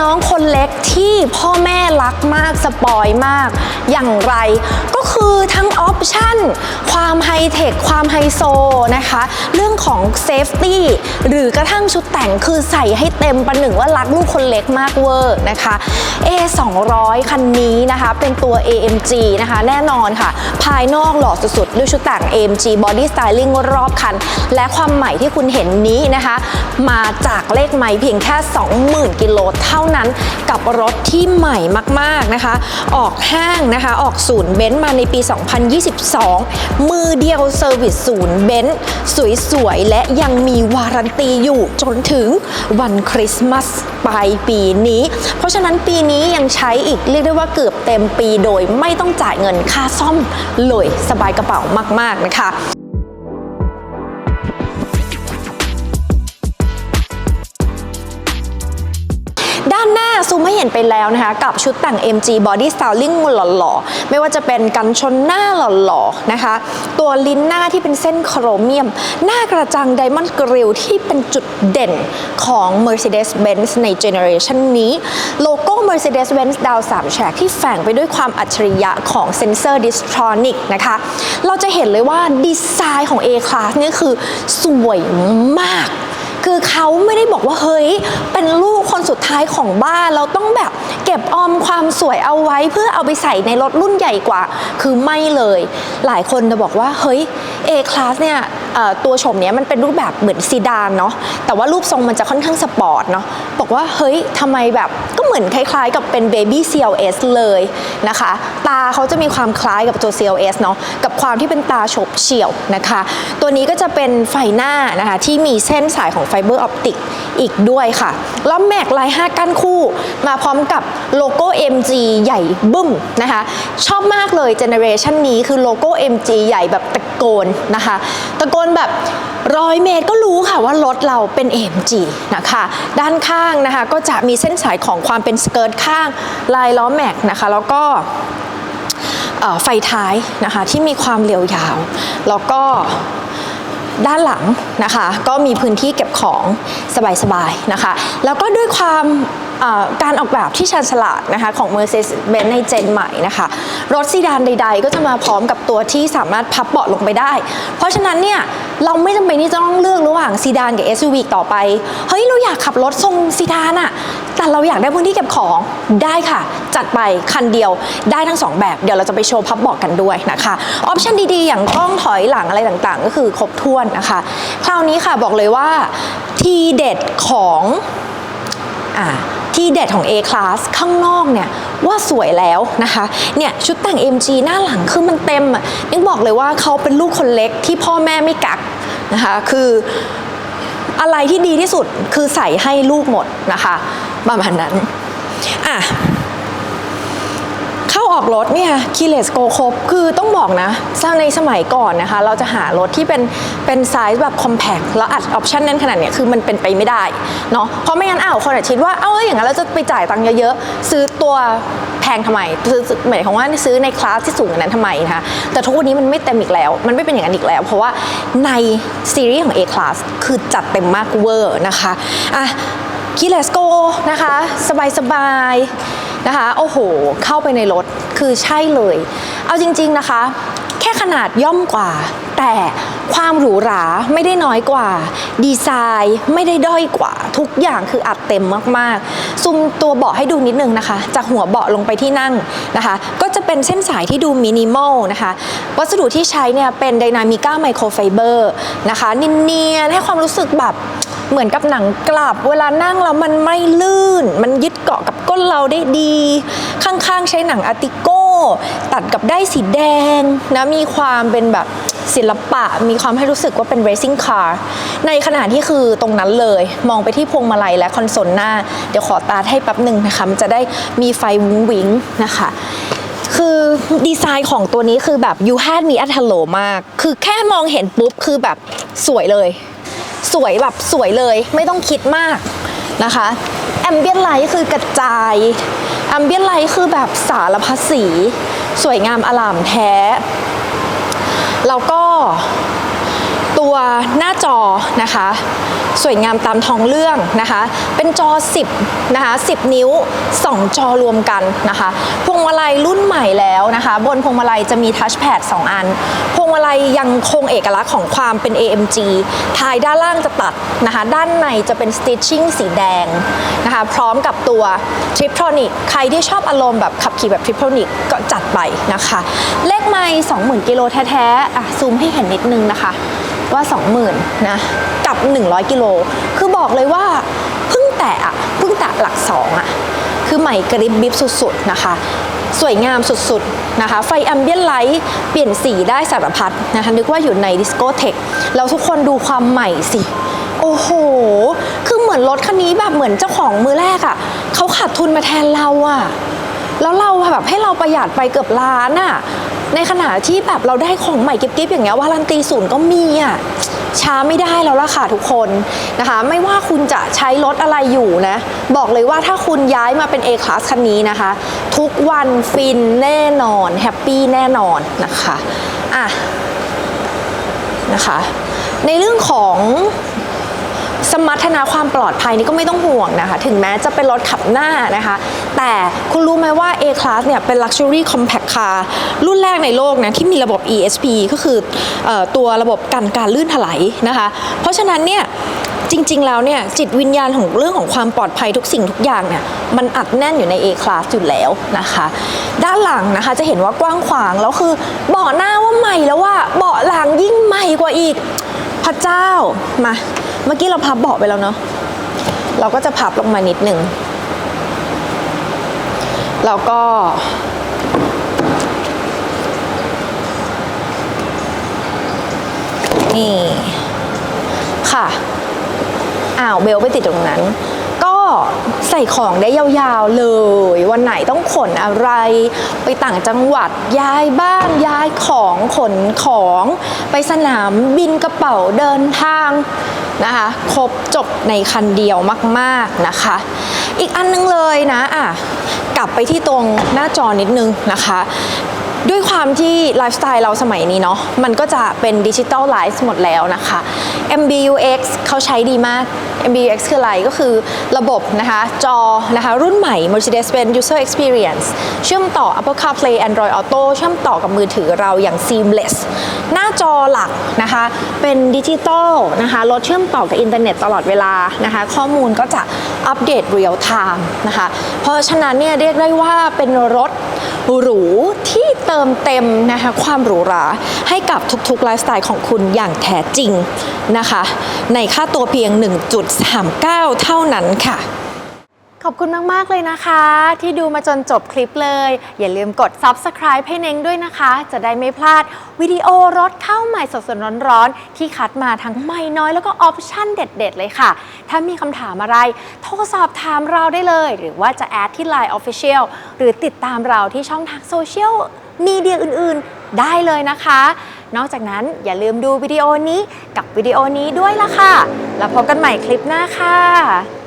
น้องคนเล็กที่พ่อแม่รักมากสปอยมาก อย่างไรก็คือทั้งออปชั่น ความไฮเทค ความไฮโซนะคะ เรื่องของเซฟตี้หรือกระทั่งชุดแต่งคือใส่ให้เต็มประหนึ่งว่ารักลูกคนเล็กมากเวอร์นะคะ A 200 คันนี้นะคะเป็นตัว AMG นะคะแน่นอนค่ะ ภายนอกหล่อสุดๆ ด้วยชุดแต่ง AMG Body Styling รอบคัน และความใหม่ที่คุณเห็นนี้นะคะ มาจากเลขไม้เพียงแค่ 20,000 กิโลเท่านั้นกับรถที่ใหม่มากๆนะคะ ออกห้างนะคะ ออกศูนย์เบนซ์มาในปี 2022 มือเดียวเซอร์วิสศูนย์เบนซ์สวยๆ และยังมีวารันตีอยู่จนถึงวันคริสต์มาสปลายปีนี้ เพราะฉะนั้นปีนี้ยังใช้อีกเรียกได้ว่าเกือบเต็มปีโดยไม่ต้องจ่ายเงินค่าซ่อมเลยสบายกระเป๋ามากๆนะคะ ให้เห็นไปแล้วนะคะ กับชุดแต่ง MG Body Styling หล่อๆ ไม่ว่าจะเป็นกันชนหน้าหล่อๆ นะคะ ตัวลิ้นหน้าที่เป็นเส้นโครเมียม หน้ากระจัง Diamond Grille ที่เป็นจุดเด่นของ Mercedes-Benz ในเจเนอเรชันนี้ โลโก้ Mercedes-Benz ดาว3แฉกที่แฝงไปด้วยความอัจฉริยะของเซนเซอร์ดิสทรอนิกนะคะ เราจะเห็นเลยว่าดีไซน์ของ A-Class เนี่ยคือสวยมาก คือเขาไม่ได้บอกว่าเฮ้ย เป็นลูกคนสุดท้ายของบ้านเราต้องแบบเก็บออมความสวยเอาไว้เพื่อเอาไปใส่ในรถรุ่นใหญ่กว่า คือไม่เลย หลายคนจะบอกว่าเฮ้ย A-Class เนี่ยตัวโฉมเนี้ยมันเป็นรูปแบบเหมือนซีดานเนาะแต่ว่ารูปทรงมันจะค่อนข้างสปอร์ตเนาะบอกว่าเฮ้ยทำไมแบบก็เหมือนคล้าย ๆ กับเป็น Baby CLS เลยนะคะ ตาเขาจะมีความคล้ายกับตัว CLS เนาะกับความที่เป็นตาฉบเฉี่ยวนะคะ ตัวนี้ก็จะเป็นไฟหน้านะคะที่มีเส้นสายของไฟเบอร์ออปติกอีกด้วยค่ะล้อมแม็กลาย 5ก้านคู่ มาพร้อมกับโลโก้ MG ใหญ่บึ้มนะคะ ชอบมากเลยเจเนอเรชันนี้คือโลโก้ MG ใหญ่แบบตะโกนนะคะ ตะโกนแบบร้อยเมตรก็รู้ค่ะว่ารถเราเป็น AMG นะคะ ด้านข้างนะคะก็จะมีเส้นสายของความเป็นสเกิร์ตข้างลายล้อแม็กนะคะ แล้วก็ไฟท้ายนะคะที่มีความเรียวยาว แล้วก็ ด้านหลังนะคะ ก็มีพื้นที่เก็บของสบายๆนะคะ แล้วก็ด้วยความ การออกแบบที่ชาญฉลาดนะคะของ Mercedes-Benz ในเจนใหม่นะคะ รถซีดานใด ๆ ก็จะมาพร้อมกับตัวที่สามารถพับเบาะลงไปได้ เพราะฉะนั้นเนี่ยเราไม่จำเป็นที่จะต้องเลือกระหว่างซีดานกับ SUV อีต่อไป เฮ้ย เราอยากขับรถทรงซีดานอะแต่เราอยากได้พื้นที่เก็บของได้ค่ะ จัดไปคันเดียวได้ทั้งสองแบบ เดี๋ยวเราจะไปโชว์พับเบาะกันด้วยนะคะออปชันดีๆ อย่างกล้องถอยหลังอะไรต่างๆ ก็คือครบถ้วนนะคะ คราวนี้ค่ะบอกเลยว่าทีเด็ดของอ่า ที่เด็ดของ A class ข้างนอกเนี่ยว่าสวยแล้วนะคะเนี่ยชุดแต่ง MG หน้าหลังคือมันเต็มอะยังบอกเลยว่าเขาเป็นลูกคนเล็กที่พ่อแม่ไม่กักนะคะคืออะไรที่ดีที่สุดคือใส่ให้ลูกหมดนะคะประมาณนั้นอะ ออกรถเนี่ยคีเลสโกครบคือต้องบอกนะในสมัยก่อนนะคะ เราจะหารถที่เป็นเป็นไซส์แบบคอมแพคแล้วอัดออปชันแน่นขนาดเนี้ยคือมันเป็นไปไม่ได้เนาะเพราะไม่งั้นอ้าวคนอาจคิดว่าเอ้าอย่างนั้นเราจะไปจ่ายตังค์เยอะๆ ซื้อตัวแพงทำไมซื้อหมายความว่าซื้อในคลาสที่สูงนั้นทำไมนะคะแต่ทุกวันนี้มันไม่เต็มอีกแล้ว มันไม่เป็นอย่างนั้นอีกแล้ว เพราะว่าในซีรีส์ของ A class คือจัดเต็มมากเวอร์นะคะอะคีเลสโกนะคะ สบายสบายๆ นะคะ โอ้โห เข้าไปในรถคือใช่เลย เอาจริง ๆนะคะ แค่ขนาดย่อมกว่า แต่ความหรูหราไม่ได้น้อยกว่า ดีไซน์ไม่ได้ด้อยกว่า ทุกอย่างคืออัดเต็มมากๆ ซุมตัวเบาะให้ดูนิดนึงนะคะ จากหัวเบาะลงไปที่นั่งนะคะ ก็ เป็นเส้นสายที่ดูมินิมอลนะคะ วัสดุที่ใช้เนี่ยเป็นไดนามิก้าไมโครไฟเบอร์นะคะเนียนๆให้ความรู้สึกแบบเหมือนกับหนังกลับ เวลานั่งแล้วมันไม่ลื่น มันยึดเกาะกับก้นเราได้ดี ข้างๆใช้หนังอาร์ติโก้ ตัดกับได้สีแดงนะมีความเป็นแบบศิลปะมีความให้รู้สึกว่าเป็น racing car ในขณะที่คือตรงนั้นเลย มองไปที่พวงมาลัยและคอนโซลหน้า เดี๋ยวขอตาให้แป๊บหนึ่งนะคะ มันจะได้มีไฟวุ้งวิงนะคะ คือดีไซน์ของตัวนี้คือแบบ you had me at hello มาก คือแค่มองเห็นปุ๊บคือแบบสวยเลย สวยแบบสวยเลยไม่ต้องคิดมากนะคะแอมเบียนไลท์คือกระจายแอมเบียนไลท์คือแบบสารพัดสี สวยงามอลามแท้ แล้วก็ ตัวหน้าจอนะคะ สวยงามตามท้องเรื่องนะคะ เป็นจอ 10 นะคะ 10 นิ้ว 2 จอรวมกันนะคะพวงมาลัยรุ่นใหม่แล้วนะคะ บนพวงมาลัยจะมีทัชแพด2 อัน พวงมาลัยยังคงเอกลักษณ์ของความเป็น AMG ท้ายด้านล่างจะตัดนะคะ ด้านในจะเป็น stitching สีแดงนะคะ พร้อมกับตัว Triptronic ใครที่ชอบอารมณ์แบบขับขี่แบบ Triptronic ก็จัดไปนะคะ เลขไม่ 20,000 กิโลแท้ๆ อะ ซูมให้เห็นนิดนึงนะคะ ว่า 20,000นะกับ 100 กิโล คือบอกเลยว่าเพิ่งแตะอะเพิ่งแตะหลักสองอะคือใหม่กริบบิบสุดๆนะคะ สวยงามสุดๆนะคะ ไฟแอมเบียนไลท์เปลี่ยนสีได้สารพัดนะคะนึกว่าอยู่ในดิสโกเทคแล้วทุกคนดูความใหม่สิ โอ้โห คือเหมือนรถคันนี้แบบเหมือนเจ้าของมือแรกอะเขาขาดทุนมาแทนเราอะแล้วเราแบบให้เราประหยัดไปเกือบล้านอะ ในขณะที่แบบเราได้ของใหม่กิ๊บๆอย่างเงี้ยวารันตีศูนย์ก็มีอะช้าไม่ได้แล้วล่ะค่ะทุกคนนะคะ ไม่ว่าคุณจะใช้รถอะไรอยู่นะ บอกเลยว่าถ้าคุณย้ายมาเป็น A Class คันนี้นะคะ ทุกวันฟินแน่นอน แฮปปี้แน่นอนนะคะอะนะคะ ในเรื่องของ สมรรถนะความปลอดภัยนี่ก็ไม่ต้องห่วงนะคะ ถึงแม้จะเป็นรถขับหน้านะคะ แต่คุณรู้ไหมว่า A Class เนี่ยเป็น Luxury Compact Car รุ่นแรกในโลกนะที่มีระบบ ESP ก็คืออตัวระบบกันการลื่นถลายนะคะ เพราะฉะนั้นเนี่ยจริง ๆ แล้วเนี่ยจิตวิญญาณของเรื่องของความปลอดภัยทุกสิ่งทุกอย่างเนี่ยมันอัดแน่นอยู่ใน A Class อยู่แล้วนะคะ ด้านหลังนะคะจะเห็นว่ากว้างขวางแล้วคือเบาะหน้าว่าใหม่แล้วว่าเบาะหลังยิ่งใหม่กว่าอีก พระเจ้ามา เมื่อกี้เราพับเบาะไปแล้วเนาะเราก็จะพับลงมานิดหนึ่งแล้วก็ นี่ ค่ะอ้าวเบลไปติดตรงนั้น ก็ใส่ของได้ยาวๆเลย วันไหนต้องขนอะไร ไปต่างจังหวัดย้ายบ้านย้ายของขนของ ไปสนามบินกระเป๋าเดินทาง นะคะ ครบจบในคันเดียวมากๆนะคะ อีกอันนึงเลยนะอะกลับไปที่ตรงหน้าจอนิดนึงนะคะ ด้วยความที่ไลฟ์สไตล์เราสมัยนี้เนาะมันก็จะเป็นดิจิ t a ลไลฟ์หมดแล้วนะคะ MBUX เขาใช้ดีมาก MBUX คืออะไรก็คือระบบนะคะจอนะคะรุ่นใหม่ Mercedes-Benz User Experience เชื่อมต่อ Apple CarPlay Android Auto เชื่อมต่อกับมือถือเราอย่าง seamless หน้าจอหลักนะคะเป็นดิจิตอลนะคะรถเชื่อมต่อกับอินเทอร์เน็ตตลอดเวลานะคะข้อมูลก็จะอัปเดตเรียลไทม์นะคะเพราะฉะนั้นเนี่ยเรียกได้ว่าเป็นรถหรู เติมเต็มนะคะความหรูหราให้กับทุกๆไลฟ์สไตล์ของคุณอย่างแท้จริงนะคะ ในค่าตัวเพียง 1.39 เท่านั้นค่ะ ขอบคุณมาก ๆ เลยนะคะ ที่ดูมาจนจบคลิปเลย อย่าลืมกด subscribe ให้เน้งด้วยนะคะ จะได้ไม่พลาดวิดีโอรถเข้าใหม่สดๆร้อนๆ ที่คัดมาทั้งไม่น้อยแล้วก็ออปชั่นเด็ด ๆ เลยค่ะ ถ้ามีคำถามอะไร โทรสอบถามเราได้เลย หรือว่าจะแอดที่ Line Official หรือติดตามเราที่ช่องทางโซเชียล มีเดียอื่นๆ ได้เลยนะคะ นอกจากนั้นอย่าลืมดูวิดีโอนี้กับวิดีโอนี้ด้วยล่ะค่ะ แล้วพบกันใหม่คลิปหน้าค่ะ